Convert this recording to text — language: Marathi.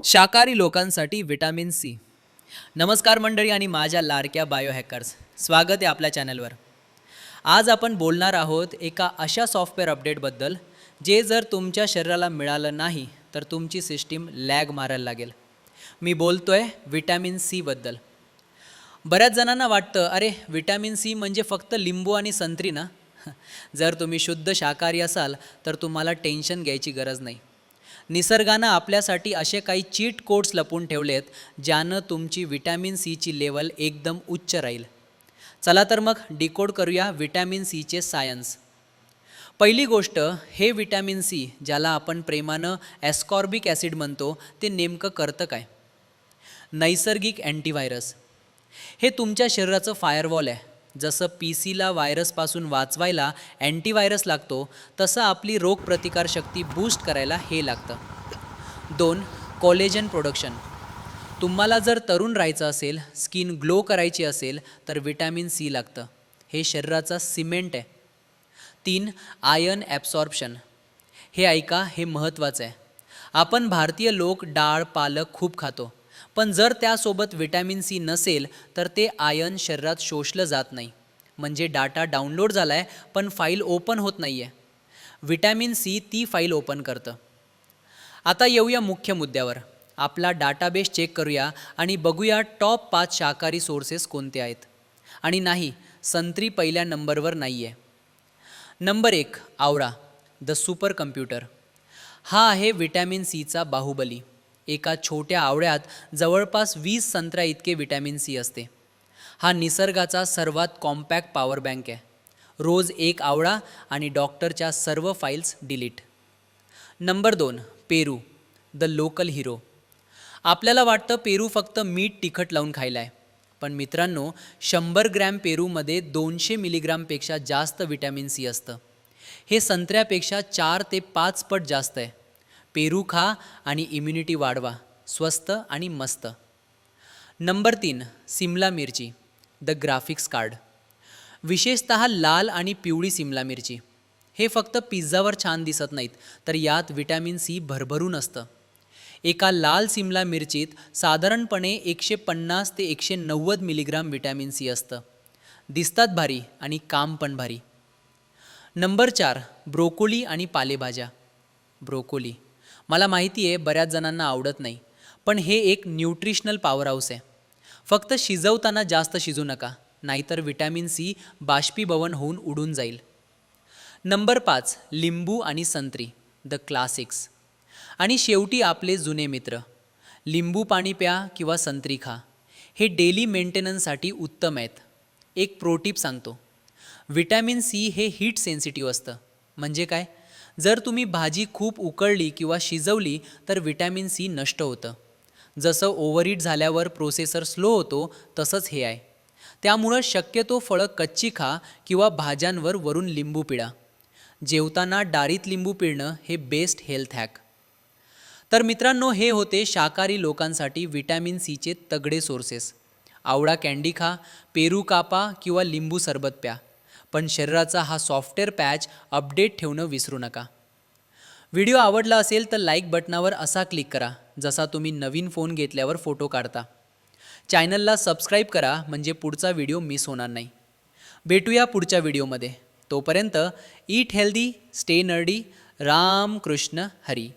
शाकाहारी लोकांसाठी विटामिन सी. नमस्कार मंडळी आणि माझ्या लाडक्या बायोहॅकर्स. स्वागत आहे आपल्या चॅनलवर. आज आपण बोलणार आहोत एका अशा सॉफ्टवेअर अपडेटबद्दल जे जर तुमच्या शरीराला मिळालं नाही तर तुमची सिस्टीम लॅग मारायला लागेल. मी बोलतो आहे विटॅमिन सीबद्दल बऱ्याच जणांना वाटतं अरे विटॅमिन सी म्हणजे फक्त लिंबू आणि संत्री ना? जर तुम्ही शुद्ध शाकाहारी असाल तर तुम्हाला टेन्शन घ्यायची गरज नाही. निसर्गानं आपल्यासाठी असे काही चीट कोड्स लपून ठेवलेत ज्यानं तुमची विटॅमिन सीची लेवल एकदम उच्च राहील. चला तर मग डिकोड करूया विटॅमिन सीचे सायन्स पहिली गोष्ट हे विटॅमिन सी ज्याला आपण प्रेमानं ॲस्कॉर्बिक ॲसिड म्हणतो ते नेमकं करतं काय? नैसर्गिक अँटीव्हायरस हे तुमच्या शरीराचं फायरवॉल आहे. जसं पी सीला व्हायरसपासून वाचवायला अँटीव्हायरस लागतो तसं आपली रोगप्रतिकारशक्ती बूस्ट करायला हे लागतं. दोन कोलेजन प्रोडक्शन तुम्हाला जर तरुण राहायचं असेल स्किन ग्लो करायची असेल तर विटॅमिन सी लागतं. हे शरीराचा सिमेंट आहे. तीन आयर्न ॲब्सॉर्प्शन हे ऐका हे महत्त्वाचं आहे. आपण भारतीय लोक डाळ पालक खूप खातो. पण जर त्यासोबत विटॅमिन सी नसेल तर ते आयन शरीरात शोषलं जात नाही. म्हणजे डाटा डाउनलोड झाला आहे पण फाईल ओपन होत नाही आहे विटॅमिन सी ती फाईल ओपन करतं. आता येऊया मुख्य मुद्द्यावर. आपला डाटाबेस चेक करूया आणि बघूया टॉप पाच शाकाहारी सोर्सेस कोणते आहेत. आणि नाही संत्री पहिल्या नंबरवर नाही आहे नंबर एक आवळा द सुपर कम्प्युटर. हा आहे विटॅमिन सीचा बाहुबली. एका छोट्या आवळ्यात जवळपास वीस संत्र्या इतके विटॅमिन सी असते. हा निसर्गाचा सर्वात कॉम्पॅक्ट पॉवर बँक आहे. रोज एक आवळा आणि डॉक्टरच्या सर्व फाईल्स डिलीट नंबर दोन पेरू द लोकल हिरो आपल्याला वाटतं पेरू फक्त मीठ तिखट लावून खायला आहे पण मित्रांनो शंभर ग्रॅम पेरूमध्ये दोनशे मिलीग्रामपेक्षा जास्त विटॅमिन सी असतं. हे संत्र्यापेक्षा चार ते पाच पट जास्त आहे. पेरू खा आणि इम्युनिटी वाढवा स्वस्त आणि मस्त. नंबर तीन सिमला मिरची द ग्राफिक्स कार्ड विशेषत लाल आणि पिवळी सिमला मिरची. हे फक्त पिझ्झावर छान दिसत नाहीत तर यात विटॅमिन सी भरभरून असतं. एका लाल सिमला मिरचीत साधारणपणे एकशे पन्नास ते एकशे नव्वद मिलीग्राम विटॅमिन सी असतं. दिसतात भारी आणि काम पण भारी. नंबर चार ब्रोकोली आणि पालेभाज्या. ब्रोकोली. मला माहिती आहे बऱ्याच जणांना आवडत नाही. पण हे एक न्यूट्रिशनल पॉवर हाऊस आहे. फक्त शिजवताना जास्त शिजू नका नाहीतर विटॅमिन सी बाष्पीभवन होऊन उडून जाईल. नंबर पाच लिंबू आणि संत्री द क्लासिक्स आणि शेवटी आपले जुने मित्र. लिंबू पाणी प्या किंवा संत्री खा. हे डेली मेंटेनन्ससाठी उत्तम आहेत. एक प्रोटीप सांगतो. विटॅमिन सी हे हीट सेन्सिटिव्ह असतं. म्हणजे काय? जर तुम्ही भाजी खूप उकळली किंवा शिजवली तर विटॅमिन सी नष्ट होतं. जसं ओव्हरहीट झाल्यावर प्रोसेसर स्लो होतो तसंच हे आहे. त्यामुळं शक्यतो फळं कच्ची खा किंवा भाज्यांवर वरून लिंबू पिळा. जेवताना डाळीत लिंबू पिळणं हे बेस्ट हेल्थ हॅक तर मित्रांनो हे होते शाकाहारी लोकांसाठी विटॅमिन सीचे तगडे सोर्सेस आवळा कँडी खा पेरू कापा किंवा लिंबू सरबत प्या. पण शरीराचा हा सॉफ्टवेअर पॅच अपडेट ठेवणं विसरू नका. व्हिडिओ आवडला असेल तर लाईक बटनावर असा क्लिक करा जसा तुम्ही नवीन फोन घेतल्यावर फोटो काढता. चॅनलला सबस्क्राईब करा म्हणजे पुढचा व्हिडिओ मिस होणार नाही. भेटूया पुढच्या व्हिडिओमध्ये. तोपर्यंत eat healthy stay nerdy Ram Krishna Hari.